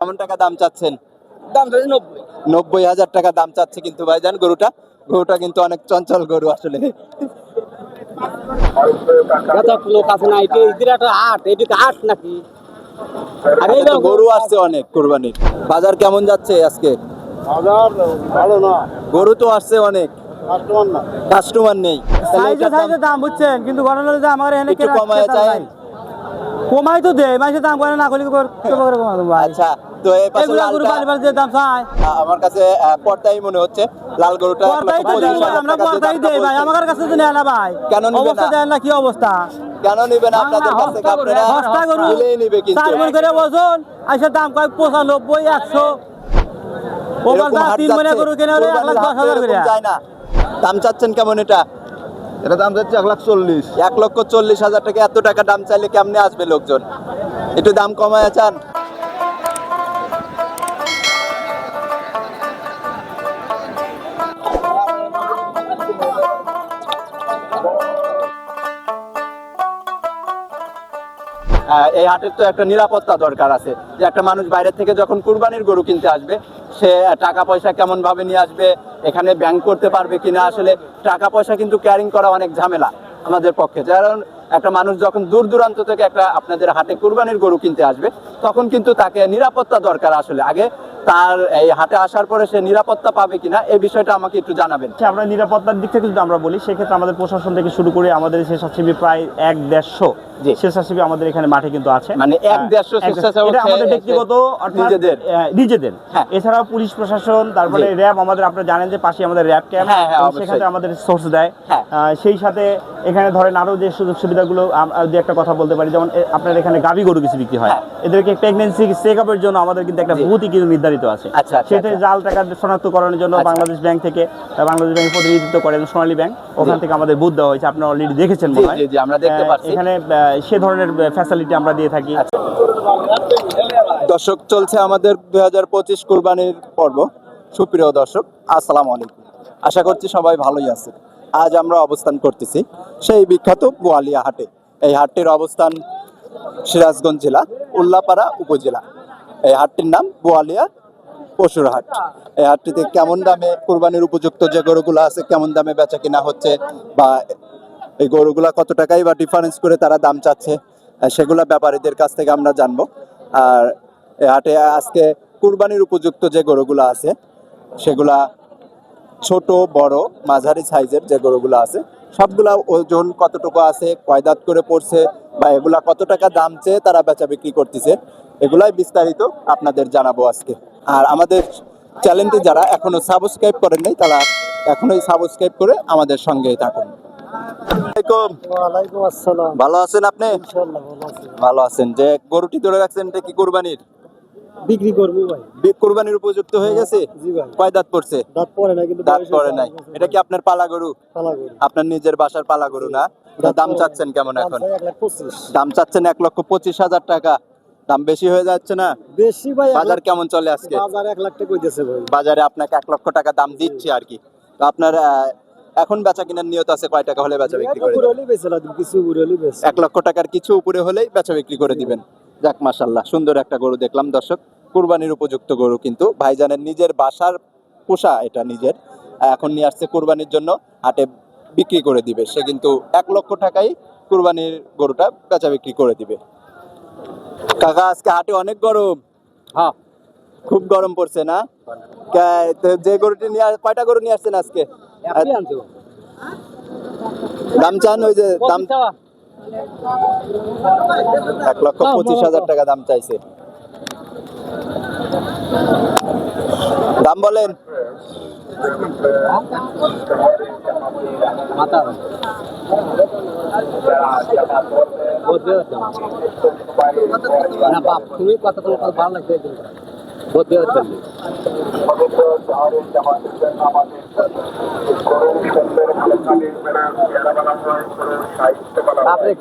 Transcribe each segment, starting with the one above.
কেমন টাকা দাম চাচ্ছেন? দাম নব্বই। নব্বই হাজার টাকা দাম চাচ্ছে কিন্তু ভাইজান গরুটা। গরুটা কিন্তু অনেক চঞ্চল গরু আসলে। লোক আছে না এটা এদের একটা আট এদিকে আট নাকি? আরে গরু আসছে অনেক কুরবানির। বাজার কেমন যাচ্ছে আজকে? বাজার ভালো না। গরু তো আসছে অনেক। কাস্টমার না। কাস্টমার নেই। সাইজে দাম সাইজে দাম বুঝছেন কিন্তু ঘটনা হলো যে আমার কমায় চাই। কমাই তো দেয় মাসে দাম করে না করলে আচ্ছা। তো এই পাশে লালটা, যে দাম চাই আমার কাছে পর্দাই মনে হচ্ছে। লাল গরুটা এক পর্দাই আমরা পর্দাই দেই ভাই আমার কাছে তো নেয় না ভাই। কেন অবস্থা দেন না কি অবস্থা? কেন নিবেন আপনাদের কাছ আপনারা গরু দিলেই নিবে কিন্তু। চার মন করে ওজন আইসা দাম কয় পঁচানব্বই একশো। ওবার দা তিন মনে গরু কিনে হলে এক লাখ হাজার করে। যায় না। দাম চাচ্ছেন কেমন এটা? এটা দাম যাচ্ছে এক লাখ চল্লিশ। এক লক্ষ চল্লিশ হাজার টাকা এত টাকা দাম চাইলে কেমনে আসবে লোকজন? একটু দাম কমায় চান? এই হাটের তো একটা নিরাপত্তা দরকার আছে। যে একটা মানুষ বাইরে থেকে যখন কুরবানির গরু কিনতে আসবে, সে টাকা পয়সা কেমন ভাবে নিয়ে আসবে, এখানে ব্যাংক করতে পারবে কিনা, আসলে টাকা পয়সা কিন্তু ক্যারিং করা অনেক ঝামেলা আমাদের পক্ষে। কারণ একটা মানুষ যখন দূর দূরান্ত থেকে একটা আপনাদের হাটে কুরবানির গরু কিনতে আসবে, তখন কিন্তু তাকে নিরাপত্তা দরকার আসলে। আগে তার এই হাটে আসার পরে সে নিরাপত্তা পাবে কিনা এই বিষয়টা আমাকে একটু জানাবেন আচ্ছা, আমরা নিরাপত্তার দিক থেকে যদি আমরা বলি সেক্ষেত্রে আমাদের প্রশাসন থেকে শুরু করে আমাদের স্বেচ্ছাসেবী প্রায় এক দেড়শো। স্বেচ্ছাসেবী আমাদের এখানে মাঠে কিন্তু আছে মানে এক দেড়শো এক দেড়শো। স্বেচ্ছাসেবক আমাদের ব্যক্তিগত নিজেদের? নিজেদের হ্যাঁ। এছাড়াও পুলিশ প্রশাসন তারপরে র্যাব আমাদের আপনারা জানেন যে পাশে আমাদের র্যাব ক্যাম্প হ্যাঁ, হ্যাঁ, সেখানে আমাদের সোর্স দেয় হ্যাঁ। সেই সাথে এখানে ধরেন আরও যে সুযোগ সুবিধাগুলো আম- দু একটা কথা বলতে পারি যেমন আপনার এখানে গাভী গরু কিছু বিক্রি হয়। হ্যাঁ। এদেরকে প্রেগনেন্সি চেক আপের জন্য আমাদের কিন্তু একটা ভূতি কিন্তু নির্ধারিত আছে। আচ্ছা, আচ্ছা, সেটা আচ্ছা। জাল টাকা শনাক্তকরণের জন্য। বাংলাদেশ ব্যাংক থেকে বাংলাদেশ ব্যাংক প্রতিনিধিত্ব করেন সোনালী ব্যাংক। ওখান থেকে আমাদের বুথ দেওয়া হয়েছে। আপনারা অলরেডি দেখেছেন মনে হয়। এখানে আহ, সে ধরনের ফ্যাসিলিটি আমরা দিয়ে থাকি। দর্শক চলছে আমাদের দুই হাজার পঁচিশ কোরবানির পর্ব। সুপ্রিয় দর্শক আসসালামু আলাইকুম। আশা করছি সবাই ভালোই আছে আজ আমরা অবস্থান করতেছি সেই বিখ্যাত বোয়ালিয়া হাটে। এই হাটটির অবস্থান সিরাজগঞ্জ জেলা, উল্লাপাড়া উপজেলা। এই হাটটির নাম বোয়ালিয়া পশুর হাট। এই হাটটিতে কেমন দামে কোরবানির উপযুক্ত যে গরুগুলো আছে, কেমন দামে বেচা কিনা হচ্ছে বা এই গরুগুলা কত টাকাই বা ডিফারেন্স করে তারা দাম চাচ্ছে, সেগুলা ব্যাপারীদের কাছ থেকে আমরা জানব। আর এই হাটে আজকে কুরবানির উপযুক্ত যে গরুগুলা আছে, সেগুলা ছোট বড় মাঝারি সাইজের যে গরুগুলো আছে সবগুলা ওজন কতটুকু আছে কয়দাত করে পড়ছে বা এগুলা কত টাকা দাম চেয়ে তারা বেচা বিক্রি করতেছে এগুলাই বিস্তারিত আপনাদের জানাব আজকে। আর আমাদের চ্যানেলটি যারা এখনও সাবস্ক্রাইব করেন নাই তারা এখনোই সাবস্ক্রাইব করে আমাদের সঙ্গেই থাকুন। ভালো আছেন আপনি? ভালো আছেন। যে গরুটি ধরে রাখছেন এটা কি কুরবানির? বিক্রি করব ভাই। কুরবানির উপযুক্ত হয়ে গেছে? জি ভাই। কয় দাঁত পড়ছে? দাঁত পড়ে না কিন্তু দাঁত পড়ে নাই। এটা কি আপনার পালা গরু? পালা করি আপনার নিজের বাসার পালা গরু না? দাম চাচ্ছেন কেমন এখন? দাম চাচ্ছেন এক লক্ষ পঁচিশ হাজার টাকা। দাম বেশি হয়ে যাচ্ছে না? বেশি ভাই বাজার কেমন চলে আজকে? বাজার এক লাখ টাকা কইতেছে ভাই। বাজারে আপনাকে এক লক্ষ টাকা দাম দিচ্ছে আর কি। তো আপনার এখন বেচা কিনার নিয়ত আছে কয় টাকা হলে বেচা বিক্রি করে বেচে এক লক্ষ টাকার কিছু উপরে হলেই বেচা বিক্রি করে দিবেন। যাক মাসাল্লাহ সুন্দর একটা গরু দেখলাম দর্শক। কুরবানির উপযুক্ত গরু কিন্তু। ভাইজানের নিজের বাসার পোষা এটা নিজের। এখন নিয়ে আসছে কুরবানির জন্য হাটে বিক্রি করে দিবে। সে কিন্তু এক লক্ষ টাকাই কুরবানির গরুটা বেচা বিক্রি করে দিবে। কাকা আজকে হাটে অনেক গরম। হ্যাঁ। খুব গরম পড়ছে না? যে গরুটি নিয়ে কয়টা গরু নিয়ে আসছেন আজকে? দাম চান ওই যে দাম এক লক্ষ পঁচিশ হাজার টাকা দাম চাইছে। দাম বলেন। তুমি কত ভালো লাগছে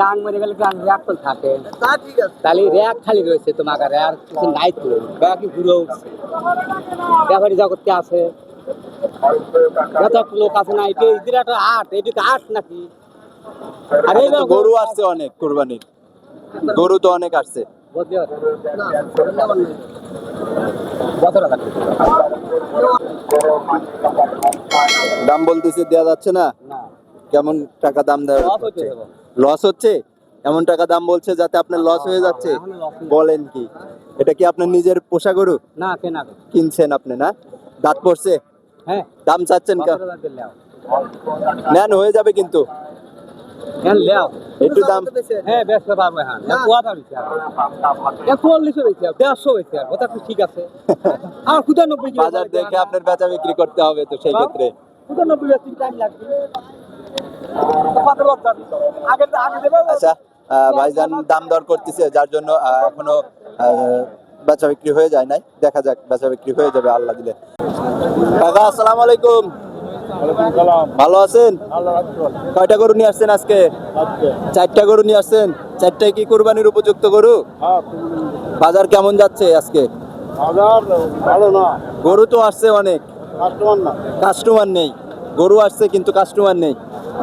গান মরে গেলে গান তো থাকে তাহলে র্যাক খালি রয়েছে তোমাকে আর কিছু নাই তো। ব্যাকি ঘুরে উঠছে ব্যাপারী জগৎকে আছে। যত লোক আছে না এটা এদের একটা আট এদিকে আট নাকি? আরে গরু আসছে অনেক কুরবানির। গরু তো অনেক আসছে। দাম বলতেছে দেওয়া যাচ্ছে না? কেমন টাকা দাম দেওয়া। লস হচ্ছে এমন টাকা দাম বলছে যাতে আপনার লস হয়ে যাচ্ছে। বলেন কি। এটা কি আপনার নিজের পোষা গরু? না কেনা কিনছেন আপনি না? দাঁত পড়ছে? হ্যাঁ। দাম চাচ্ছেন নেন হয়ে যাবে কিন্তু। লেও। একটু দাম হ্যাঁ বেচতে পারব হ্যাঁ এক হয়েছে এক হয়েছে দেড়শো হয়েছে আর ওটা ঠিক আছে। আমার খুদানব্বই বাজার দেখে আপনার বেচা বিক্রি করতে হবে তো সেই ক্ষেত্রে। বেচতে টাইম লাগবে। আগে দেবে। আচ্ছা ভাইজান দাম দর করতেছে যার জন্য এখনও বেচা বিক্রি হয়ে যায় নাই। দেখা যাক বেচা বিক্রি হয়ে যাবে আল্লাহ দিলে। কাকা আসসালামু আলাইকুম। ভালো আছেন? কয়টা গরু নিয়ে আসছেন আজকে? চারটা গরু নিয়ে আসছেন। চারটায় কি কোরবানির উপযুক্ত গরু? বাজার কেমন যাচ্ছে আজকে? গরু তো আসছে অনেক। কাস্টমার কাস্টমার নেই। গরু আসছে কিন্তু কাস্টমার নেই।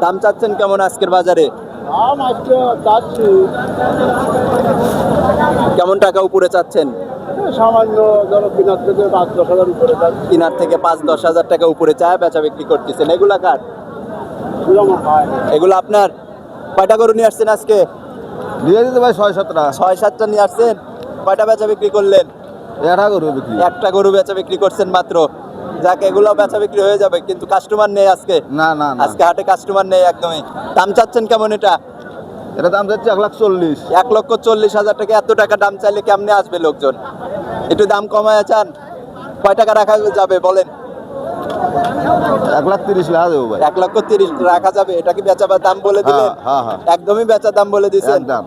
দাম চাচ্ছেন কেমন আজকের বাজারে? কেমন টাকা উপরে চাচ্ছেন? সামান্য ধরো কিনার থেকে পাঁচ দশ হাজার উপরে কিনার থেকে পাঁচ দশ হাজার টাকা উপরে চায় বেচা বিক্রি করতেছেন। এগুলা কার? এগুলো আপনার? কয়টা গরু নিয়ে আসছেন আজকে? দিয়ে দিতে ভাই ছয় সাতটা। ছয় সাতটা নিয়ে আসছেন। কয়টা বেচা বিক্রি করলেন? এটা করবে বিক্রি। একটা গরু বেচা বিক্রি করছেন মাত্র। যাক এগুলো বেচা বিক্রি হয়ে যাবে কিন্তু কাস্টমার নেই আজকে। না না আজকে হাটে কাস্টমার নেই একদমই। দাম চাচ্ছেন কেমন এটা? এটা দাম যাচ্ছে এক লাখ চল্লিশ। এক লক্ষ চল্লিশ হাজার টাকা। এত টাকা দাম চাইলে কেমনে আসবে লোকজন? একটু দাম কমায় চান? কয় টাকা রাখা যাবে বলেন? এক লাখ তিরিশ লাখ দেবো ভাই। এক লক্ষ তিরিশ রাখা যাবে। এটা কি বেচা দাম বলে দিলেন? হ্যাঁ, হ্যাঁ, হ্যাঁ। একদমই বেচা দাম বলে দিছেন? একদম।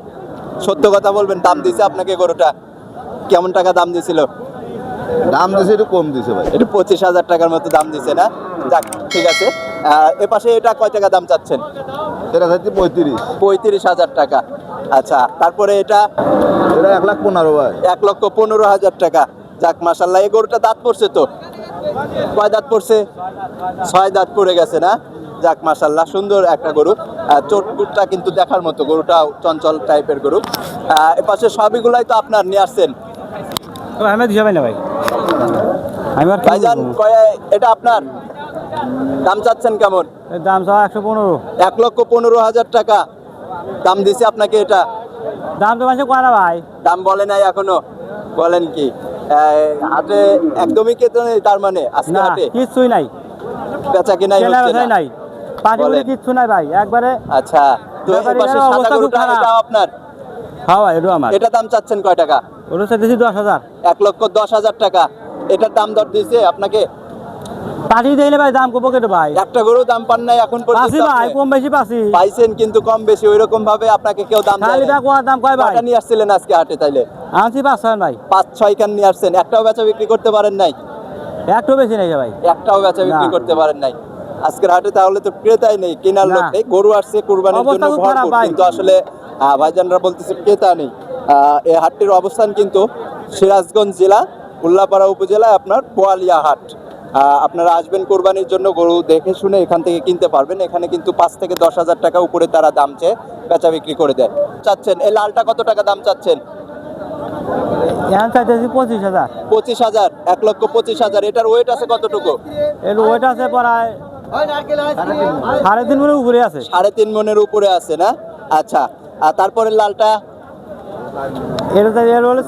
সত্য কথা বলবেন দাম দিছে আপনাকে গরুটা। কেমন টাকা দাম দিছিল? দাম দিছে একটু কম দিছে ভাই। একটু পঁচিশ হাজার টাকার মতো দাম দিছে না? যাক ঠিক আছে। আহ, এ পাশে এটা কয় টাকা দাম চাচ্ছেন? এটা যাচ্ছে পঁয়ত্রিশ। পঁয়ত্রিশ হাজার টাকা। আচ্ছা তারপরে এটা? এটা এক লাখ পনেরো ভাই। এক লক্ষ পনেরো হাজার টাকা। যাক মাসাল্লাহ এই গরুটা দাঁত পড়ছে তো? কয় দাঁত পড়ছে? ছয় দাঁত পড়ে গেছে না? যাক মাসাল্লাহ সুন্দর একটা গরু। চোটকুটটা কিন্তু দেখার মতো গরুটা চঞ্চল টাইপের গরু। আহ, এ পাশে সবইগুলাই তো আপনার নিয়ে আসছেন। আমি না ভাই। আমি আর ভাইজান কয় এটা আপনার? দাম চাচ্ছেন কেমন? দাম চাও একশো পনেরো। এক লক্ষ পনেরো হাজার টাকা। দাম দিছে আপনাকে এটা? দাম তো মাসে কয় না ভাই? দাম বলে নাই এখনও। বলেন কি? হাটে একদমই কেতন নেই তার মানে আজকে হাটে। কিচ্ছুই নাই। বেচা কিনাই হচ্ছে নাই। কিচ্ছু ভাই একবারে আচ্ছা তো এই পাশে সাদা গরুটা আপনার? হ্যাঁ ভাই এটা আমার। এটা দাম চাচ্ছেন কয় টাকা? ওটা চাইতেছি দশ হাজার। এক লক্ষ দশ হাজার টাকা। এটার দাম দর দিয়েছে আপনাকে দিলে ভাই দাম কবো কেটে ভাই? একটা গরু দাম পান নাই এখন পর্যন্ত ভাই কম বেশি পাসি পাইছেন কিন্তু কম বেশি ওইরকম ভাবে আপনাকে কেউ দাম খালি দাম কয় ভাই? নিয়ে আসছিলেন আজকে হাটে তাইলে? আনছি পাঁচ ছয় ভাই। পাঁচ ছয় কান নিয়ে আসছেন? একটাও বেচা বিক্রি করতে পারেন নাই। একটু বেশি নাই ভাই। একটাও বেচা বিক্রি করতে পারেন নাই। আজকের হাটে তাহলে তো ক্রেতাই নেই কেনার। লোক নেই গরু আসছে কুরবানির জন্য ভরপুর। কিন্তু আসলে ভাইজানরা বলতেছে ক্রেতা নেই। এই হাটটির অবস্থান কিন্তু সিরাজগঞ্জ জেলা উল্লাপাড়া উপজেলায় আপনার বোয়ালিয়া হাট। আপনারা আসবেন কোরবানির জন্য গরু দেখে শুনে এখান থেকে কিনতে পারবেন। এখানে কিন্তু পাঁচ থেকে দশ হাজার টাকা উপরে তারা দাম চেয়ে বেচা বিক্রি করে দেয় চাচ্ছেন এই লালটা কত টাকা দাম চাচ্ছেন? পঁচিশ হাজার। পঁচিশ হাজার এক লক্ষ পঁচিশ হাজার। এটার ওয়েট আছে কতটুকু? এর ওয়েট আছে প্রায় সাড়ে তিন মনে উপরে আছে। সাড়ে তিন মনের উপরে আছে না? আচ্ছা আর তারপরে লালটা? এটা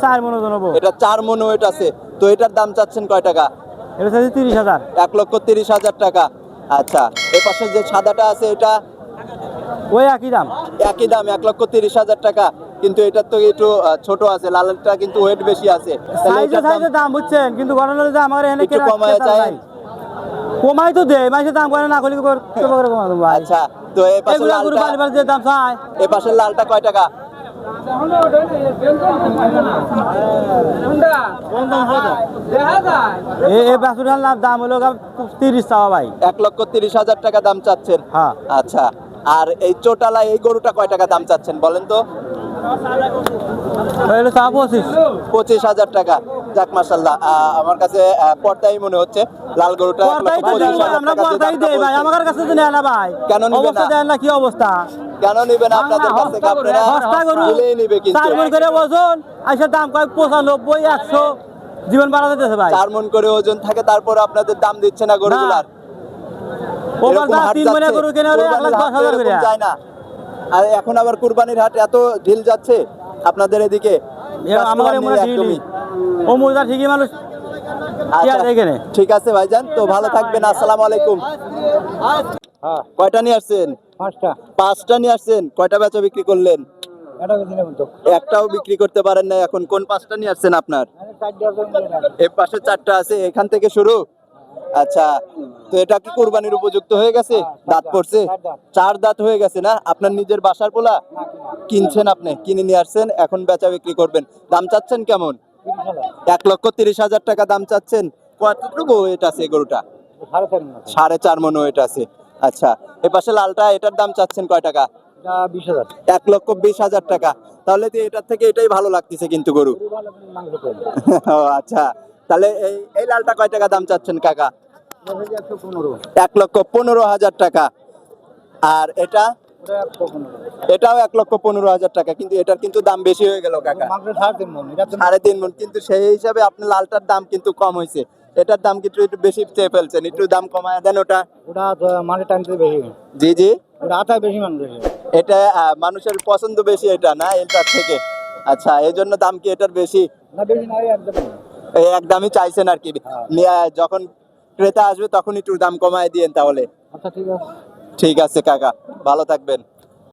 চার মনে এটা চার মন ওয়েট আছে। তো এটার দাম চাচ্ছেন কয় টাকা? এটা চাইছি তিরিশ হাজার। এক লক্ষ তিরিশ হাজার টাকা। আচ্ছা এ পাশে যে সাদাটা আছে এটা ওই একই দাম। একই দাম এক লক্ষ তিরিশ হাজার টাকা। কিন্তু এটার তো একটু ছোট আছে লালটা কিন্তু ওয়েট বেশি আছে। সাইজে দাম সাইজে দাম বুঝছেন কিন্তু ঘটনা হলো যে আমার এখানে একটু কমায় ক্রেতা কমাই তো দেয় মাসে দাম করে না করলে কি করে- কি করে আচ্ছা তো এই পাশে লালটা বাড়ি বাড়ি যে দাম চায়। এ পাশের লালটা কয় টাকা? এই এই বাছুরের দাম হলো তিরিশ চাওয়া ভাই। এক লক্ষ তিরিশ হাজার টাকা দাম চাচ্ছেন? হ্যাঁ। আচ্ছা আর এই চোটালা এই গরুটা কয় টাকা দাম চাচ্ছেন বলেন তো? পঁচিশ। পঁচিশ হাজার টাকা। যাক মাসাল্লাহ আমার কাছে পর্দাই মনে হচ্ছে। লাল গরুটা পর্দাই দেই ভাই আমার কাছে তো নেয় না ভাই। কেন অবস্থা দেয় না কি অবস্থা? কেন নিবেন আপনাদের কাছে আপনারা দিলেই নিবে কিন্তু চার মন করে ওজন আইসা দাম কয় পঁচানব্বই একশো। জীবন বাড়া ভাই। চার মন করে ওজন থাকে তারপর আপনাদের দাম দিচ্ছে না গরুগুলার। যায় না। আর এখন আবার কুরবানির হাট এত ঢিল যাচ্ছে আপনাদের এদিকে ঠিকই ও মুরগা ঠিকই মানুষ আচ্ছা? ঠিক আছে ভাইজান তো ভালো থাকবেন আসসালামু আলাইকুম। হ্যাঁ কয়টা নিয়ে আসছেন? পাঁচটা। পাঁচটা নিয়ে আসছেন কয়টা বেচা বিক্রি করলেন? একটাও বিক্রি করতে পারেন না এখন কোন পাঁচটা নিয়ে আসছেন আপনার? এই পাশে চারটা আছে এখান থেকে শুরু? আচ্ছা তো এটা কি কুরবানির উপযুক্ত হয়ে গেছে? দাঁত পড়ছে? চার দাঁত। হয়ে গেছে না? আপনার নিজের বাসার পোলা? কিনছেন আপনি কিনে নিয়ে আসছেন এখন বেচা বিক্রি করবেন। দাম চাচ্ছেন কেমন? এক লক্ষ তিরিশ হাজার টাকা দাম চাচ্ছেন। কতটুকু ওয়েট আছে গরুটা? সাড়ে চার মন। ওয়েট আছে। আচ্ছা এ পাশে লালটা এটার দাম চাচ্ছেন কয় টাকা? এক লক্ষ বিশ হাজার টাকা। তাহলে তো এটার থেকে এটাই ভালো লাগতেছে কিন্তু গরু। ও আচ্ছা। তাহলে এই এই লালটা কয় টাকা দাম চাচ্ছেন কাকা? পনেরো এক লক্ষ পনেরো হাজার টাকা। আর এটা? এটাও এক লক্ষ পনেরো হাজার টাকা কিন্তু এটার কিন্তু দাম বেশি হয়ে গেল কাকা। সাড়ে তিন মন মন কিন্তু সেই হিসাবে আপনার লালটার দাম কিন্তু কম হয়েছে। এটার দাম কিন্তু একটু বেশি চেয়ে ফেলছেন? একটু দাম কমায় দেন ওটা। ওটা মানে টানতে বেশি। জি জি। ওটা বেশি মানুষ এটা মানুষের পছন্দ বেশি এটা না? এটার থেকে। আচ্ছা এই জন্য দাম কি এটার বেশি? না বেশি না একদম এই একদমই চাইছেন আর কি। যখন ক্রেতা আসবে তখন একটু দাম কমায় দিয়েন তাহলে। আচ্ছা ঠিক আছে। ঠিক আছে কাকা। ভালো থাকবেন।